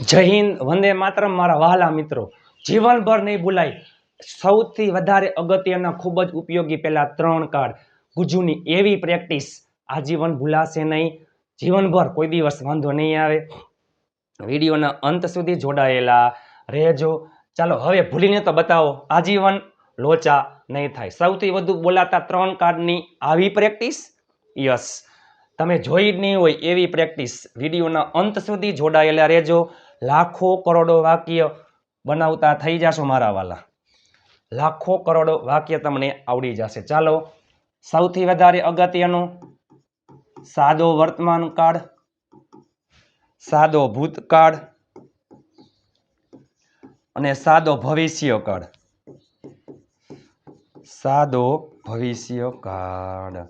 જય હિન્દ, વંદે માતરમ, મારા વહાલા મિત્રો. જીવનભર નહીં ભૂલાય. સૌથી વધારે અગત્યના ખૂબ જ ઉપયોગી પહેલાં ત્રણ કાર્ડ. ગુજુની એવી પ્રેક્ટિસ. આજીવન ભૂલાશે નહીં. જીવનભર કોઈ દિવસ વાંધો નહીં આવે. વિડીયોના અંત સુધી જોડાયેલા રહેજો. ચાલો, હવે ભૂલીને તો બતાવો. આજીવન લોચા નહીં થાય. સૌથી વધુ બોલાતા ત્રણ કાર્ડની આવી પ્રેક્ટિસ? યસ. તમે જોઈ જ નહીં હોય એવી પ્રેક્ટિસ. વિડીયોના અંત સુધી જોડાયેલા રહેજો. લાખો કરોડો વાક્ય બનાવતા થઈ જશો મારા વાલા. લાખો કરોડો વાક્ય તમને આવડી જશે. ચાલો, સૌથી વધારે અગત્યનું સાદો વર્તમાન કાળ, સાદો ભૂતકાળ અને સાદો ભવિષ્ય કાળ. સાદો ભવિષ્ય કાળ.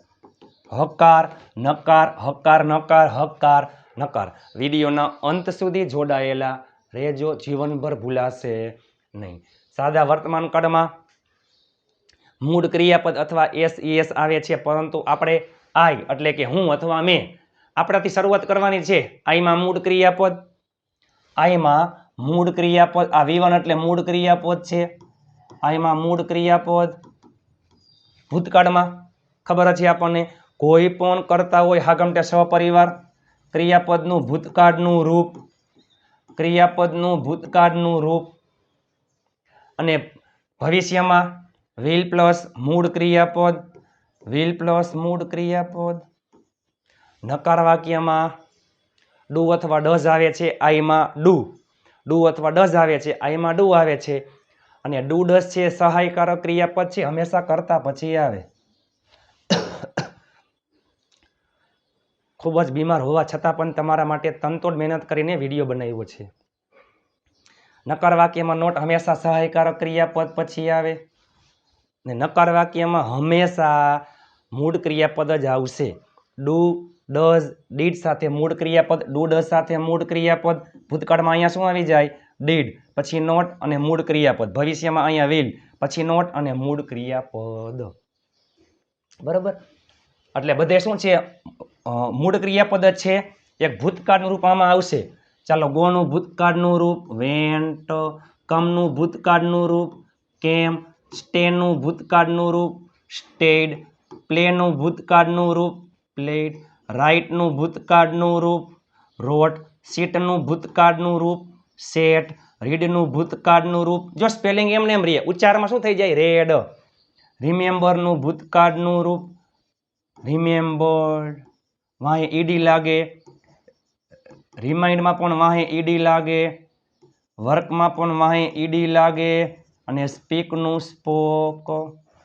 હકાર, નકાર હકાર નકાર, હકાર નકાર. વિડીયોના અંત સુધી જોડાયેલા રહેજો. જીવનભર ભૂલાશે નહીં. સાદા વર્તમાન કાળમાં મૂળ ક્રિયાપદ અથવા એસ એસ આવે છે, પરંતુ આપણે આઈ એટલે કે હું અથવા મેં આપણાથી શરૂઆત કરવાની છે. આઈમાં મૂળ ક્રિયાપદ, આઈમાં મૂળ ક્રિયાપદ, આ વિવન એટલે મૂળ ક્રિયાપદ છે. આઈમાં મૂળ ક્રિયાપદ, ભૂતકાળમાં ખબર છે આપણને? કોઈ પણ કરતા હોય હાગમટે સહપરિવાર ક્રિયાપદનું ભૂતકાળનું રૂપ, ક્રિયાપદનું ભૂતકાળનું રૂપ અને ભવિષ્યમાં વિલ પ્લસ મૂળ ક્રિયાપદ, વિલ પ્લસ મૂળ ક્રિયાપદ. નકાર વાક્યમાં ડુ અથવા ડઝ આવે છે, આઈમાં ડુ. ડુ અથવા ડઝ આવે છે, આઈમાં ડુ આવે છે અને ડુ ડસ છે, સહાયકારક ક્રિયાપદ છે, હંમેશા કરતા પછી આવે. ખૂબ જ બીમાર હોવા છતાં પણ તમારા માટે તનતોડ મહેનત કરીને વીડિયો બનાવ્યો છે. નકાર વાક્યમાં નોટ હંમેશા સહાયકારક ક્રિયાપદ પછી આવે ને નકાર વાક્યમાં હંમેશા મૂળ ક્રિયાપદ જ આવશે. ડુ, ડઝ, ડીડ સાથે મૂળ ક્રિયાપદ, ડુ, ડઝ સાથે મૂળ ક્રિયાપદ. ભૂતકાળમાં અહીંયા શું આવી જાય? ડીડ, પછી નોટ અને મૂળ ક્રિયાપદ. ભવિષ્યમાં અહીંયા વિલ, પછી નોટ અને મૂળ ક્રિયાપદ. બરાબર? એટલે બધે શું છે? મૂળ ક્રિયાપદ છે. એક ભૂતકાળનું રૂપ આમાં આવશે. ચાલો, ગોનું ભૂતકાળનું રૂપ વેન્ટ કમનું ભૂતકાળનું રૂપ, કેમ સ્ટેનું ભૂતકાળનું રૂપ, સ્ટેડ, પ્લેનું ભૂતકાળનું રૂપ, પ્લેડ, રાઇટનું ભૂતકાળનું રૂપ, રોટ, સીટનું ભૂતકાળનું રૂપ, સેટ, રીડનું ભૂતકાળનું રૂપ. જો સ્પેલિંગ એમને એમ રહીએ ઉચ્ચારમાં શું થઈ જાય? રેડ. રિમેમ્બરનું ભૂતકાળનું રૂપ. રિમેમ્બર્ડ. વાંહે ઈડી લાગે. રિમાઇન્ડમાં પણ વાંહે ઈડી લાગે. વર્કમાં પણ વાંહે ઈડી લાગે. અને સ્પીકનું સ્પોક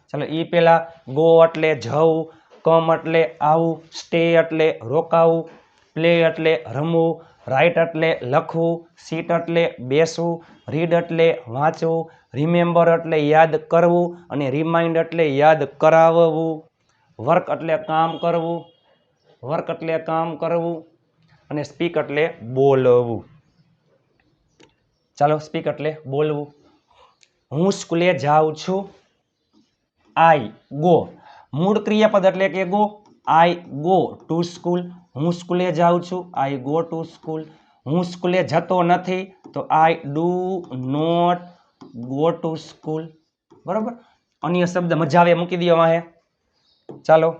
ચાલો એ પહેલાં ગો એટલે જવું કમ એટલે આવું સ્ટે એટલે રોકાવું પ્લે એટલે રમવું રાઇટ એટલે લખવું સીટ એટલે બેસવું રીડ એટલે વાંચવું રિમેમ્બર એટલે યાદ કરવું અને રિમાઇન્ડ એટલે યાદ કરાવવું. વર્ક એટલે કામ કરવું. વર્ક એટલે કામ કરવું અને સ્પીક એટલે બોલવું. ચાલો સ્પીક એટલે બોલવું. હું સ્કૂલે જાઉં છું. I go. મૂળ ક્રિયાપદ એટલે કે go. I go to school. હું સ્કૂલે જાઉં છું. I go to school. હું સ્કૂલે જતો નથી, તો I do not go to school. બરાબર? અન્ય શબ્દ મજા આવે, મૂકી દો વાહે ચાલો.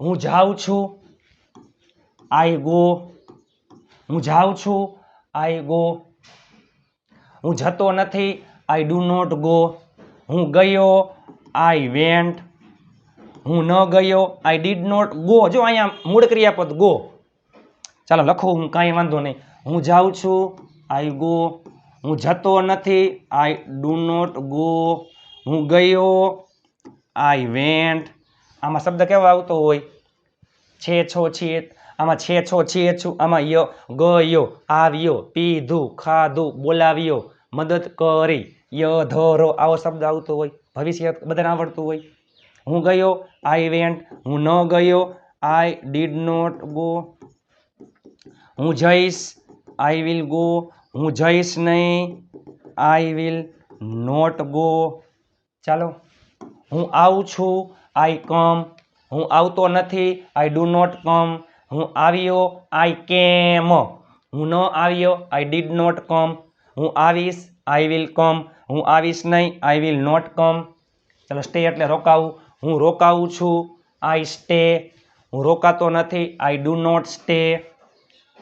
હું જાઉં છું. I go. હું જાઉં છું. I go. હું જતો નથી. I do not go. હું ગયો. I went. હું ન ગયો. I did not go. જો અહીંયા મૂળ ક્રિયાપદ ગો. ચાલો લખો, હું કાંઈ વાંધો નહીં. હું જાઉં છું. I go. હું જતો નથી. I do not go. હું ગયો. I went. આમાં શબ્દ કેવો આવતો હોય? છે, છો છીએ આમાં છે, છો છીએ છું આમાં ય ગયો આવ્યો, પીધું, ખાધું, બોલાવ્યો, મદદ કરી, ય ધરો આવો શબ્દ આવતો હોય. ભવિષ્ય બધાને આવડતું હોય. હું ગયો આઈ વેન્ટ હું ન ગયો આઈ ડીડ નોટ ગો હું જઈશ આઈ વિલ ગો હું જઈશ નહીં આઈ વિલ નોટ ગો ચાલો. હું આવું છું આઈ કમ, હું આવતો નથી, આઈ ડુ નોટ કમ. હું આવ્યો, આઈ કેમ? હું ન આવ્યો, આઈ ડીડ નોટ કમ. હું આવીશ, આઈ વિલ કમ. હું આવીશ નહીં, આઈ વિલ નોટ કમ. ચાલો સ્ટે એટલે રોકાવું. હું રોકાવું છું, આઈ સ્ટે. હું રોકાતો નથી, આઈ ડુ નોટ સ્ટે.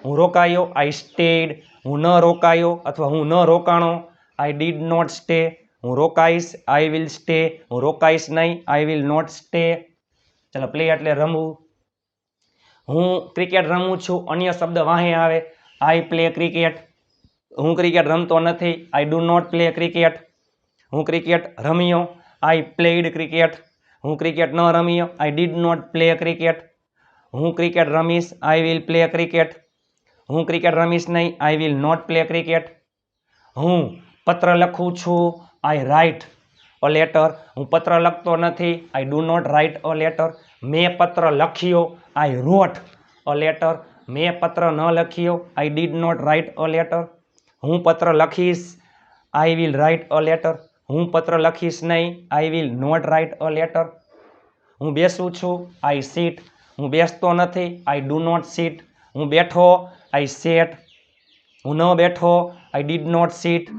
હું રોકાયો, આઈ સ્ટેડ. હું ન રોકાયો અથવા હું ન રોકાણો, આઈ ડીડ નોટ સ્ટે. હું રોકાઈશ આઈ વિલ સ્ટે હું રોકાઈશ નહીં આઈ વિલ નોટ સ્ટે ચાલો પ્લે એટલે રમવું. હું ક્રિકેટ રમું છું, અન્ય શબ્દ વાહે આવે. આઈ પ્લે ક્રિકેટ હું ક્રિકેટ રમતો નથી I do not play cricket હું ક્રિકેટ રમ્યો આઈ પ્લેડ ક્રિકેટ હું ક્રિકેટ ન રમ્યો I did not play cricket હું ક્રિકેટ રમીશ આઈ વિલ પ્લે ક્રિકેટ હું ક્રિકેટ રમીશ નહીં I will not play cricket હું પત્ર લખું છું આઈ રાઇટ અ લેટર હું પત્ર લખતો નથી. I do not write a letter મેં પત્ર લખ્યો. આઈ રોટ અ લેટર મેં પત્ર ન લખ્યો. I did not write a letter હું પત્ર લખીશ. I will write a letter હું પત્ર લખીશ નહીં. I will not write a letter હું બેસું છું. આઈ સીટ હું બેસતો નથી. આઈ ડુ નોટ સીટ હું બેઠો. આઈ સેટ હું ન બેઠો. આઈ ડીડ નોટ સીટ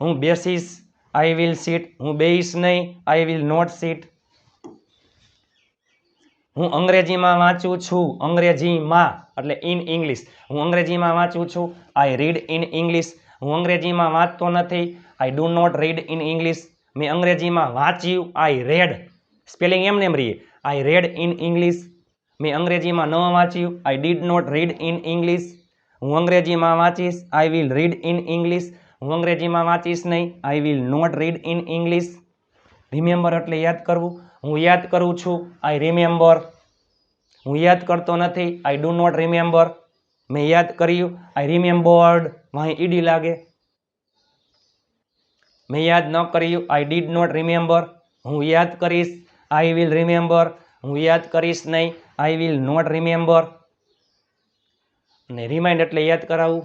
હું બેસીશ આઈ વિલ સીટ હું બેઈશ નહીં આઈ વિલ નોટ સીટ હું અંગ્રેજીમાં વાંચું છું, અંગ્રેજીમાં, એટલે ઇન ઇંગ્લિશ હું અંગ્રેજીમાં વાંચું છું આઈ રીડ ઇન ઇંગ્લિશ હું અંગ્રેજીમાં વાંચતો નથી I do not read in English મેં અંગ્રેજીમાં વાંચ્યું આઈ રેડ સ્પેલિંગ એમ રહીએ. આઈ રેડ ઇન ઇંગ્લિશ મેં અંગ્રેજીમાં ન વાંચ્યું I did not read in English હું અંગ્રેજીમાં વાંચીશ I will read in English હું અંગ્રેજીમાં વાંચીશ નહીં. I will not read in English remember એટલે યાદ કરવું. હું યાદ કરું છું. આઈ રિમેમ્બર હું યાદ કરતો નથી. આઈ ડુ નોટ રિમેમ્બર મેં યાદ કર્યું. આઈ રિમેમ્બર્ડ વાંહી ઈડી લાગે. મેં યાદ ન કર્યું. આઈ ડીડ નોટ રિમેમ્બર હું યાદ કરીશ. આઈ વિલ રિમેમ્બર હું યાદ કરીશ નહીં. આઈ વિલ નોટ રિમેમ્બર અને રિમાઇન્ડ એટલે યાદ કરાવવું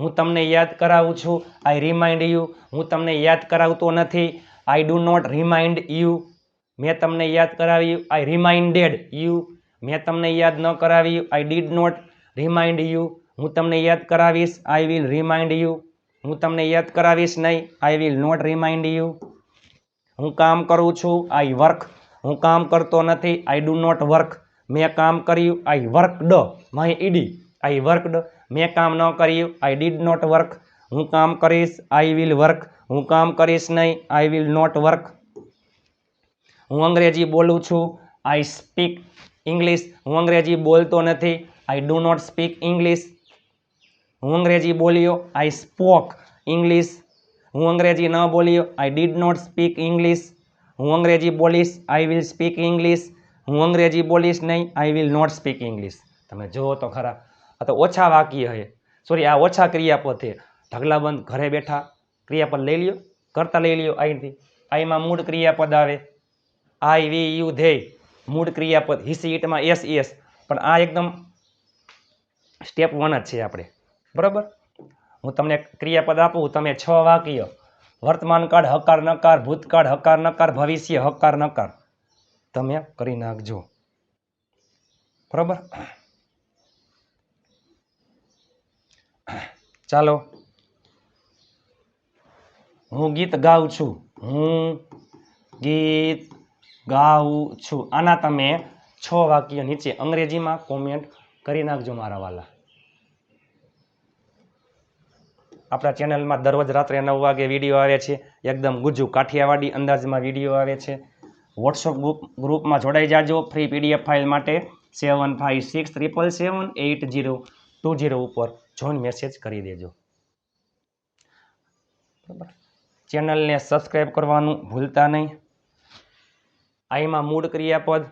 હું તમને યાદ કરાવું છું. આઈ રિમાઇન્ડ યુ હું તમને યાદ કરાવતો નથી. I do not remind you મેં તમને યાદ કરાવ્યું. આઈ રિમાઇન્ડેડ યુ મેં તમને યાદ ન કરાવ્યું. I did not remind you હું તમને યાદ કરાવીશ. આઈ વિલ રિમાઇન્ડ યુ હું તમને યાદ કરાવીશ નહીં. I will not remind you હું કામ કરું છું. આઈ વર્ક હું કામ કરતો નથી. આઈ ડુ નોટ વર્ક મેં કામ કર્યું. I worked my ED I worked મેં કામ ન કર્યું આઈ ડીડ નોટ વર્ક હું કામ કરીશ આઈ વિલ વર્ક હું કામ કરીશ નહીં આઈ વિલ નોટ વર્ક હું અંગ્રેજી બોલું છું આઈ સ્પીક ઇંગ્લિશ હું અંગ્રેજી બોલતો નથી I do not speak English હું અંગ્રેજી બોલ્યો આઈ સ્પોક ઇંગ્લિશ હું અંગ્રેજી ન બોલ્યો I did not speak English હું અંગ્રેજી બોલીશ આઈ વિલ સ્પીક ઇંગ્લિશ હું અંગ્રેજી બોલીશ નહીં I will not speak English તમે જુઓ તો ખરા આ તો ઓછા વાક્ય હે. સોરી આ ઓછા ક્રિયાપદ છે. ઢગલાબંધ ઘરે બેઠા ક્રિયાપદ લઈ લ્યો, કરતા લઈ લ્યો અહીંથી આઈમાં મૂળ ક્રિયાપદ આવે. આઈ, વી, યુ ધેય મૂળ ક્રિયાપદ, હિસી, ઈટમાં એસ એસ. પણ આ એકદમ સ્ટેપ વન જ છે આપણે. બરાબર? હું તમને ક્રિયાપદ આપું, તમે છ વાક્ય. વર્તમાન કાળ, હકાર, નકાર, ભૂતકાળ, હકાર, નકાર, ભવિષ્ય, હકાર, નકાર. તમે કરી નાખજો. બરાબર? ચાલો. હું ગીત ગાઉં છું. હું ગીત ગાઉં છું. આના તમે છ વાક્ય નીચે અંગ્રેજીમાં કોમેન્ટ કરી નાખજો મારા વાલા. આપણા ચેનલમાં દરરોજ રાત્રે નવ વાગે વીડિયો આવે છે. એકદમ ગુજુ કાઠિયાવાડી અંદાજમાં વીડિયો આવે છે. વોટ્સઅપ ગ્રુપ ગ્રુપમાં જોડાઈ જાજો. ફ્રી પીડીએફ ફાઇલ માટે seven five six triple seven eight zero two zero ઉપર. જોઈન મેસેજ કરી દેજો. બરાબર? ચેનલને સબસ્ક્રાઈબ કરવાનું ભૂલતા નહીં. આઈમાં મૂળ ક્રિયાપદ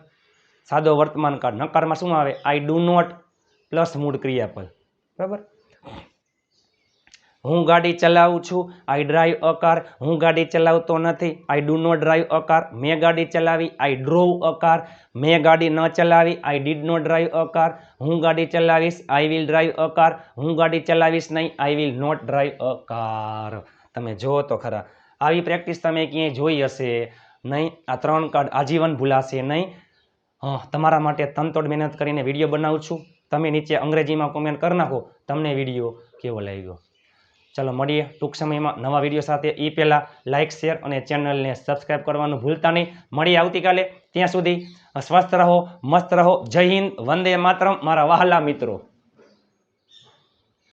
સાદો વર્તમાન કાળ નકારમાં શું આવે? આઈ ડુ નોટ પ્લસ મૂળ ક્રિયાપદ. બરાબર? હું ગાડી ચલાવું છું આઈ ડ્રાઈવ અ કાર હું ગાડી ચલાવતો નથી I do not drive a car મેં ગાડી ચલાવી આઈ ડ્રોવ અ કાર મેં ગાડી ન ચલાવી I did not drive a car હું ગાડી ચલાવીશ I will drive a car હું ગાડી ચલાવીશ નહીં I will not drive a car તમે જુઓ તો ખરા. આવી પ્રેક્ટિસ તમે ક્યાંય જોઈ હશે નહીં, આ ત્રણ કાર્ડ આજીવન ભૂલાશે નહીં. તમારા માટે તનતોડ મહેનત કરીને વીડિયો બનાવું છું. તમે નીચે અંગ્રેજીમાં કોમેન્ટ કરી નાખો, તમને વીડિયો કેવો લાગ્યો? ચલો મળીએ ટૂંક સમયમાં નવા વીડિયો સાથે. એ પહેલાં લાઇક શેર અને ચેનલને સબસ્ક્રાઈબ કરવાનું ભૂલતા નહીં. મળીએ આવતીકાલે. ત્યાં સુધી સ્વસ્થ રહો, મસ્ત રહો. જય હિન્દ, વંદે માતરમ. મારા વહાલા મિત્રો.